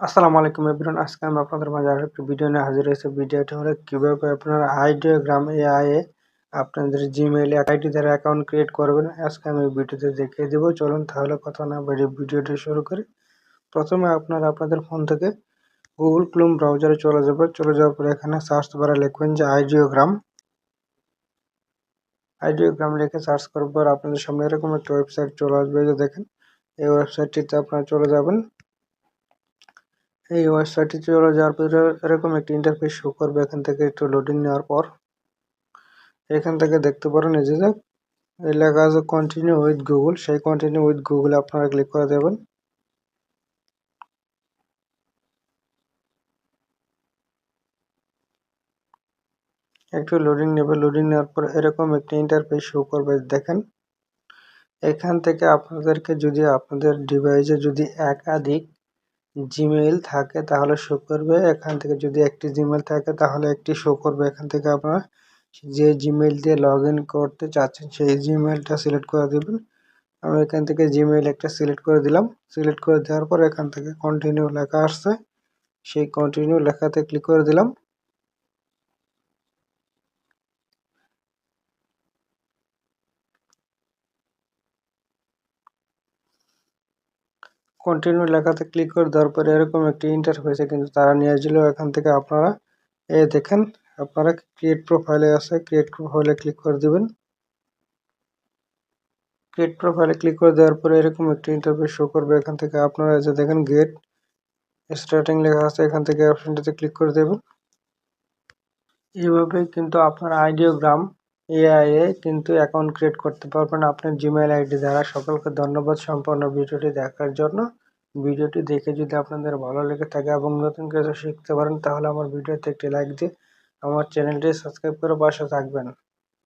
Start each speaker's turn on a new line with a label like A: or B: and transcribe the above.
A: আসসালামু আলাইকুম এভরিওয়ান, আজকে আমি আপনাদের মাঝে আরও একটি ভিডিও নিয়ে হাজির হয়েছি। ভিডিওটি হলো কীভাবে আপনারা আইডিওগ্রাম এআই এ আপনাদের জিমেইল আইডি দ্বারা অ্যাকাউন্ট ক্রিয়েট করবেন। আজকে আমি ভিডিওতে দেখিয়ে দেবো। চলুন তাহলে কথা না বাড়িয়ে ভিডিওটি শুরু করি। প্রথমে আপনারা, আপনাদের ফোন থেকে গুগল ক্লোম ব্রাউজারে চলে যাবেন চলে যাওয়ার পরে এখানে সার্চ বারে লিখবেন যে আইডিওগ্রাম আইডিওগ্রাম লিখে সার্চ করার পর আপনাদের সামনে এরকম একটা ওয়েবসাইট চলে আসবে। যে দেখেন, এই ওয়েবসাইটটিতে আপনারা চলে যাবেন। এই ওয়েবসাইটে চলে যাওয়ার পরে এরকম একটি ইন্টারফেস শো করবে, এখান থেকে একটু লোডিং নেওয়ার পর। এখান থেকে দেখতে পারেন এই যে লেখা আছে কন্টিনিউ উইথ গুগল সেই কন্টিনিউ উইথ গুগলে আপনারা ক্লিক করে দেবেন। একটু লোডিং নেবে। লোডিং নেওয়ার পর এরকম একটি ইন্টারফেস শো করবে, দেখেন। এখান থেকে আপনাদেরকে যদি আপনাদের ডিভাইসে যদি একাধিক জিমেইল থাকে, তাহলে শো করবে। এখান থেকে যদি একটি জিমেইল থাকে, তাহলে একটি শো করবে। এখান থেকে আপনার যে জিমেইল দিয়ে লগ করতে চাচ্ছেন, সেই জিমেইলটা সিলেক্ট করে দেবেন। আমি এখান থেকে জিমেইল একটা সিলেক্ট করে দিলাম। সিলেক্ট করে দেওয়ার পর এখান থেকে কন্টিনিউ লেখা আসছে। সেই কন্টিনিউ লেখাতে ক্লিক করে দিলাম। কন্টিনিউ লেখাতে ক্লিক করে দেওয়ার পরে এরকম একটি ইন্টারফেসে কিন্তু তারা নিয়ে আসছিল এখান থেকে আপনারা এ দেখেন, আপনারা ক্রিয়েট প্রোফাইলে আছে ক্রিয়েট প্রোফাইলে ক্লিক করে দিবেন। ক্রিয়েট প্রোফাইলে ক্লিক করে দেওয়ার পরে এরকম একটি ইন্টারফেস শো করবে। এখান থেকে আপনারা যে দেখেন গেট স্টার্টিং লেখা আছে, এখান থেকে অপশনটিতে ক্লিক করে দেবেন। এইভাবে কিন্তু আপনার আইডিওগ্রাম এআই এ কিন্তু অ্যাকাউন্ট ক্রিয়েট করতে পারবেন আপনার জিমেল আইডি দ্বারা। সকলকে ধন্যবাদ সম্পূর্ণ ভিডিওটি দেখার জন্য। ভিডিওটি দেখে যদি আপনাদের ভালো লেগে থাকে এবং নতুন কিছু শিখতে পারেন, তাহলে আমার ভিডিওতে একটি লাইক দিয়ে আমার চ্যানেলটি সাবস্ক্রাইব করে পাশে থাকবেন।